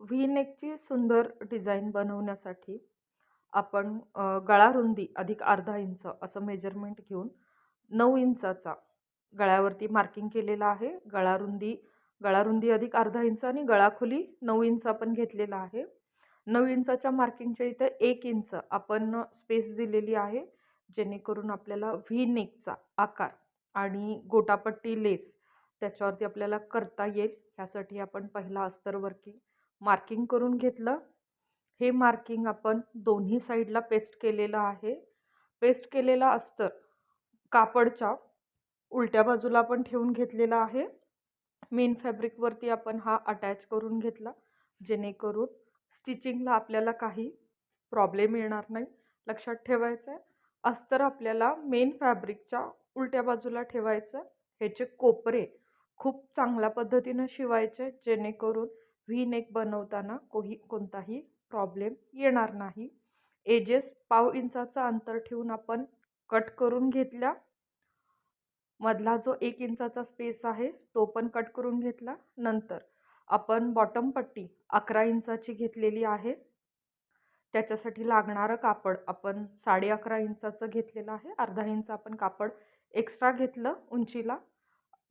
V नेकची सुंदर design बनवण्यासाठी आपण गळा रुंदी अधिक अर्धा इंच असं मेजरमेंट घेऊन नऊ इंचाचा गळ्यावरती मार्किंग केलेला आहे. गळा रुंदी गळा रुंदी अधिक अर्धा इंच आणि गळा खोली नऊ इंच आपण घेतलेला आहे. नऊ इंचाच्या मार्किंगच्या इथं एक इंच आपण स्पेस दिलेली आहे जेणेकरून आपल्याला व्ही नेकचा आकार आणि गोटापट्टी लेस त्याच्यावरती आपल्याला करता येईल. ह्यासाठी आपण पहिला अस्तर वर्किंग मार्किंग करून घेतलं. हे मार्किंग आपण दोन्ही साईडला पेस्ट केलेलं आहे. पेस्ट केलेलं अस्तर कापडच्या उलट्या बाजूला आपण ठेवून घेतलेला आहे. मेन फॅब्रिकवरती आपण हा अटॅच करून घेतला. जेणेकरून स्टिचिंगला आपल्याला काही प्रॉब्लेम येणार नाही. लक्षात ठेवायचं आहे अस्तर आपल्याला मेन फॅब्रिकच्या उलट्या बाजूला ठेवायचं. ह्याचे कोपरे खूप चांगल्या पद्धतीनं शिवायचे जेणेकरून व्ही नेक बनवताना कोही कोणताही प्रॉब्लेम येणार नाही. एजेस पाव इंचाचं अंतर ठेवून आपण कट करून घेतल्या मधला जो एक इंचाचा स्पेस आहे तो पण कट करून घेतला. नंतर आपण बॉटम पट्टी अकरा इंचाची घेतलेली आहे. त्याच्यासाठी लागणारं कापड आपण साडे अकरा इंचाचं घेतलेलं आहे. अर्धा इंच आपण कापड एक्स्ट्रा घेतलं उंचीला.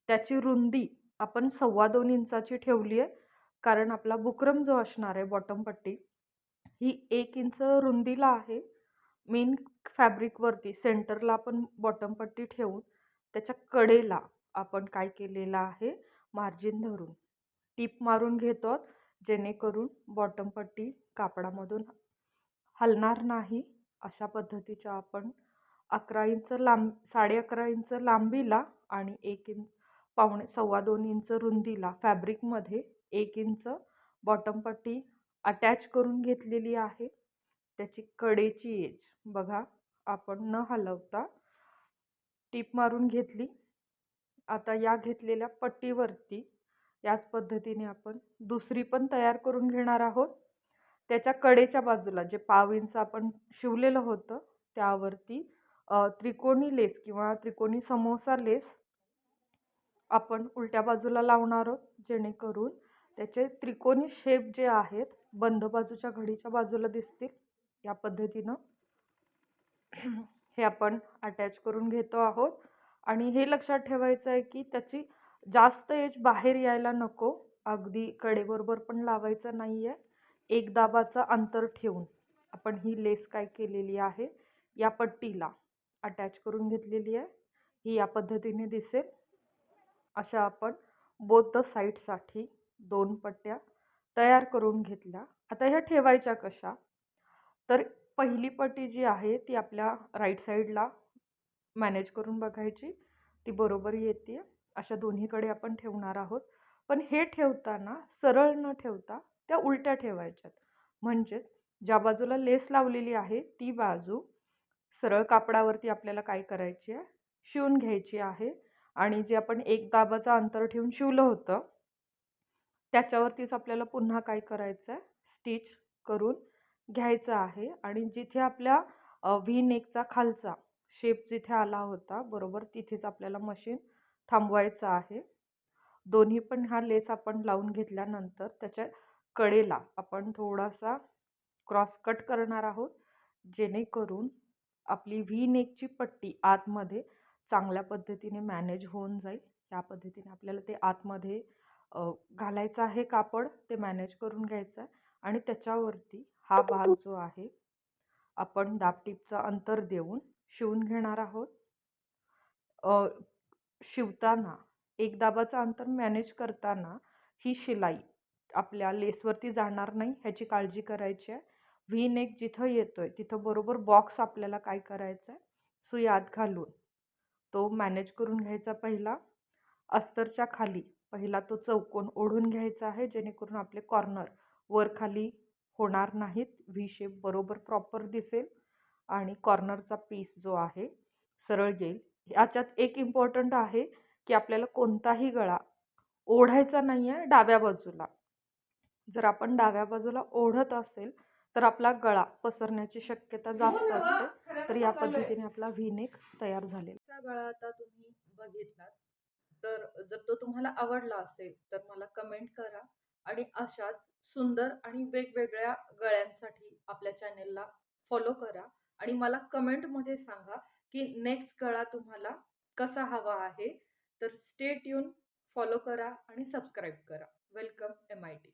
त्याची रुंदी आपण सव्वा दोन इंचाची ठेवली आहे. कारण आपला बुकरम जो असणार आहे बॉटम पट्टी ही एक इंच रुंदीला आहे. मेन फॅब्रिकवरती सेंटरला आपण बॉटम पट्टी ठेवून त्याच्या कडेला आपण काय केलेलं आहे मार्जिन धरून. टीप मारून घेतो जेणेकरून बॉटम पट्टी कापडामधून हलणार नाही. अशा पद्धतीच्या आपण अकरा इंच लांब साडे अकरा इंच लांबीला आणि एक इंच पावणे सव्वा दोन इंच रुंदीला फॅब्रिकमध्ये एक इंच बॉटम पट्टी अटॅच करून घेतलेली आहे. त्याची कडेची एज बघा आपण न हलवता टीप मारून घेतली. आता या घेतलेल्या पट्टीवरती याच पद्धतीने आपण दुसरी पण तयार करून घेणार आहोत. त्याच्या कडेच्या बाजूला जे पाव इंच आपण शिवलेलं होतं त्यावरती त्रिकोणी लेस किंवा त्रिकोणी समोसा लेस आपण उलट्या बाजूला लावणार आहोत जेणेकरून त्याचे त्रिकोणी शेप जे आहेत बंद बाजूच्या घडीच्या बाजूला दिसतील. या पद्धतीनं हे आपण अटॅच करून घेतो आहोत. आणि हे लक्षात ठेवायचं आहे की त्याची जास्त एज बाहेर यायला नको. अगदी कडेबरोबर पण लावायचं नाही आहे एक दाबाचं अंतर ठेवून आपण ही लेस काय केलेली आहे? या पट्टीला अटॅच करून घेतलेली आहे. ही या पद्धतीने दिसेल. अशा आपण बोथ साईटसाठी साईडसाठी दोन पट्ट्या तयार करून घेतल्या. आता ह्या ठेवायच्या कशा? तर पहिली पट्टी जी आहे ती आपल्या राईट साईडला मॅनेज करून बघायची. ती बरोबर येते. अशा दोन्हीकडे आपण ठेवणार आहोत. पण हे ठेवताना सरळ न ठेवता त्या उलट्या ठेवायच्यात. म्हणजेच ज्या बाजूला लेस लावलेली आहे ती बाजू सरळ कापडावरती आपल्याला काय करायची आहे? शिवून घ्यायची आहे. आणि जे आपण एक दाबाचं अंतर ठेवून शिवलं होतं त्याच्यावरतीच आपल्याला पुन्हा काय करायचं आहे स्टिच करून घ्यायचं आहे आणि जिथे आपल्या व्ही नेकचा खालचा शेप जिथे आला होता बरोबर तिथेच आपल्याला मशीन थांबवायचं आहे. दोन्ही पण हा लेस आपण लावून घेतल्यानंतर त्याच्या कडेला आपण थोडासा क्रॉस कट करणार आहोत जेणेकरून आपली व्ही नेकची पट्टी आतमध्ये चांगल्या पद्धतीने मॅनेज होऊन जाईल. या पद्धतीने आपल्याला ते आतमध्ये घालायचं आहे कापड ते मॅनेज करून घ्यायचं आहे आणि त्याच्यावरती हा भाग जो आहे आपण दापटीपचं अंतर देऊन शिवून घेणार आहोत. शिवताना एक दाबाचं अंतर मॅनेज करताना ही शिलाई आपल्या लेसवरती जाणार नाही ह्याची काळजी करायची आहे. व्ही नेक जिथं येतो आहे तिथं बरोबर बॉक्स आपल्याला काय करायचं आहे सुई आत घालून तो मॅनेज करून घ्यायचा पहिला. अस्तरच्या खाली पहिला तो चौकोन ओढून घ्यायचा आहे जेणेकरून आपले कॉर्नर वर खाली होणार नाहीत. व्ही शेप बरोबर प्रॉपर दिसेल आणि कॉर्नरचा पीस जो आहे सरळ येईल. याच्यात एक इम्पॉर्टंट आहे की आपल्याला कोणताही गळा ओढायचा नाही आहे डाव्या बाजूला. जर आपण डाव्या बाजूला ओढत असेल तर आपला गळा पसरण्याची शक्यता जास्त असते. तर या पद्धतीने आपला व्ही नेक तयार झालेला गळा आता तुम्ही बघितलात. तर जर तो तुम्हाला आवडला असेल तर मला कमेंट करा आणि अशाच सुंदर आणि वेगवेगळ्या गळ्यांसाठी आपल्या चॅनेलला फॉलो करा आणि मला कमेंटमध्ये सांगा की नेक्स्ट गळा तुम्हाला कसा हवा आहे. तर स्टे ट्यून फॉलो करा आणि सबस्क्राईब करा. Welcome M I T.